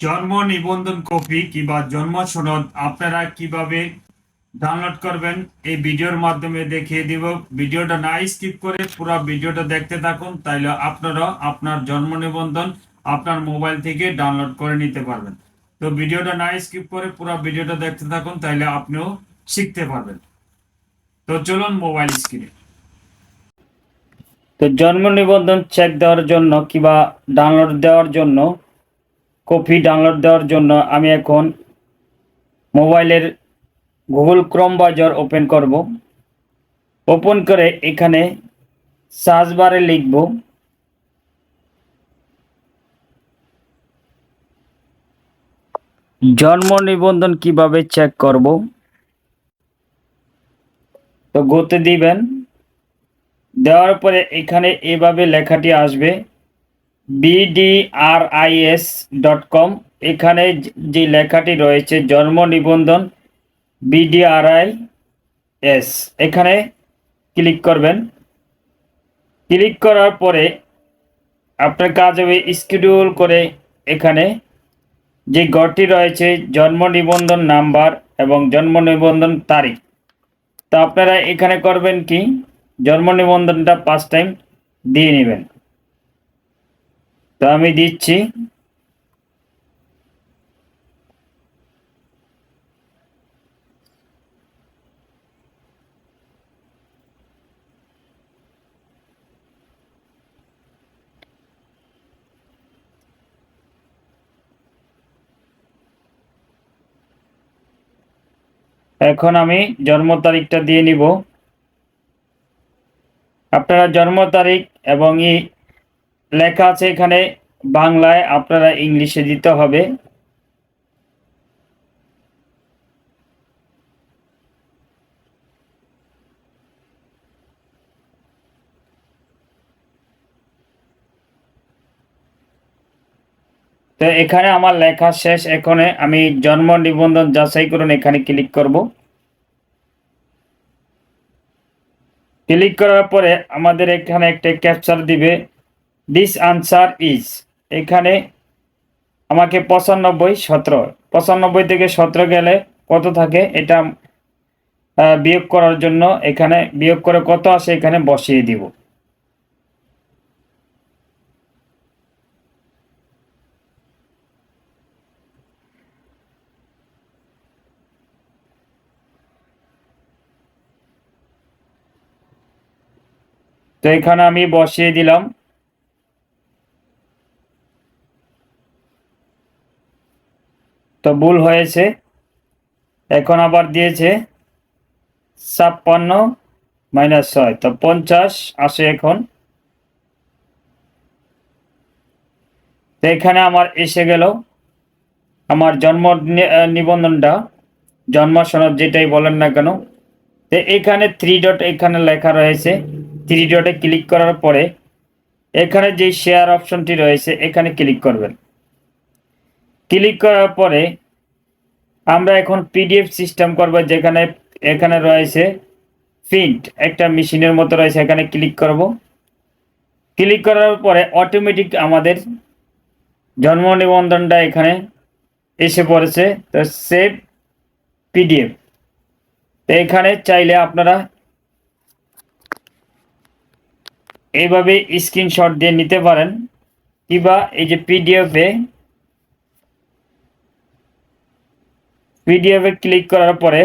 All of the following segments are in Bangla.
জন্ম নিবন্ধন কপি কিংবা জন্ম সনদ আপনারা কীভাবে ডাউনলোড করবেন, এই ভিডিওর মাধ্যমে দেখিয়ে দিব। ভিডিওটা না স্কিপ করে পুরো ভিডিওটা দেখতে থাকুন, তাইলে আপনারা আপনার জন্ম নিবন্ধন আপনার মোবাইল থেকে ডাউনলোড করে নিতে পারবেন। তো ভিডিওটা না স্কিপ করে পুরো ভিডিওটা দেখতে থাকুন, তাইলে আপনিও শিখতে পারবেন। তো চলুন মোবাইল স্ক্রিনে তো জন্ম নিবন্ধন চেক দেওয়ার জন্য কিংবা ডাউনলোড দেওয়ার জন্য কপি ডাউনলোড দেওয়ার জন্য আমি এখন মোবাইলের গুগল ক্রোম বাজার ওপেন করব। ওপেন করে এখানে সার্চ বারে লিখব। জন্ম নিবন্ধন কীভাবে চেক করব? তো গতে দিবেন। দেওয়ার পরে এখানে এভাবে লেখাটি আসবে। বিডিআরআইএস ডট কম এখানে যে লেখাটি রয়েছে, জন্ম নিবন্ধন বিডিআরআই এস এখানে ক্লিক করবেন। ক্লিক করার পরে আপনার কাজ হবে স্কিডিউল করে এখানে যে ঘরটি রয়েছে, জন্ম নিবন্ধন নাম্বার এবং জন্ম নিবন্ধন তারিখ। তো আপনারা এখানে করবেন কি? জন্ম নিবন্ধনটা পাঁচ টাইম দিয়ে নেবেন। তো আমি দিচ্ছি। এখন আমি জন্ম তারিখটা দিয়ে নিব। আপনারা জন্ম তারিখ এবং লেখা আছে এখানে, বাংলায় আপনারা ইংলিশে দিতে হবে। তো এখানে আমার লেখা শেষ, এখানে আমি জন্ম নিবন্ধন যাচাই করুন, এখানে ক্লিক করব। ক্লিক করার পরে আমাদের এখানে একটা ক্যাপচার দিবে। দিস আনসার ইজ এখানে আমাকে পঁচানব্বই সতেরো, পঁচানব্বই থেকে সতেরো গেলে কত থাকে? এটা বিয়োগ করার জন্য এখানে বিয়োগ করে কত আসে? এখানে বসিয়ে দিব। তো এখানে আমি বসিয়ে দিলাম। তো ভুল হয়েছে। এখন আবার দিয়েছে ছাপ্পান্ন মাইনাস ছয়। তো পঞ্চাশ আসে এখন। তো এখানে আমার এসে গেল। আমার জন্ম নিবন্ধনটা জন্ম সনদ যেটাই বলেন না কেন। তো এখানে থ্রি ডট এখানে লেখা রয়েছে। থ্রি ডটে ক্লিক করার পরে এখানে যে শেয়ার অপশনটি রয়েছে, এখানে ক্লিক করবেন। ক্লিক করার পরে আমরা এখন পিডিএফ সিস্টেম করব যেখানে, এখানে রয়েছে প্রিন্ট। একটা মেশিনের মতো রয়েছে, এখানে ক্লিক করব। ক্লিক করার পরে অটোমেটিক আমাদের জন্ম নিবন্ধনটা এখানে এসে পড়েছে। তো সেভ পিডিএফ। তো এখানে চাইলে আপনারা এইভাবে স্ক্রিনশট দিয়ে নিতে পারেন। কিংবা এই যে পিডিএফে পিডিএফে ক্লিক করার পরে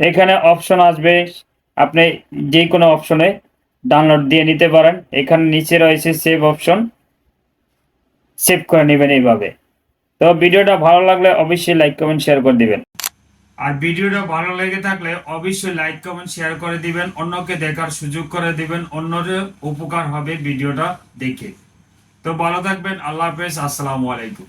এখানে অপশন আসবে। আপনি যে কোনো অপশনে ডাউনলোড দিয়ে নিতে পারেন। এখানে নিচে রয়েছে সেভ অপশন সেভ করে নেবেন এইভাবে। তো ভিডিওটা ভালো লাগলে অবশ্যই লাইক কমেন্ট শেয়ার করে দিবেন। আর ভিডিওটা ভালো লেগে থাকলে অবশ্যই লাইক কমেন্ট শেয়ার করে দিবেন। অন্যকে দেখার সুযোগ করে দিবেন। অন্যদের উপকার হবে ভিডিওটা দেখে। তো ভালো থাকবেন। আল্লাহ হাফেজ। আসসালামু আলাইকুম।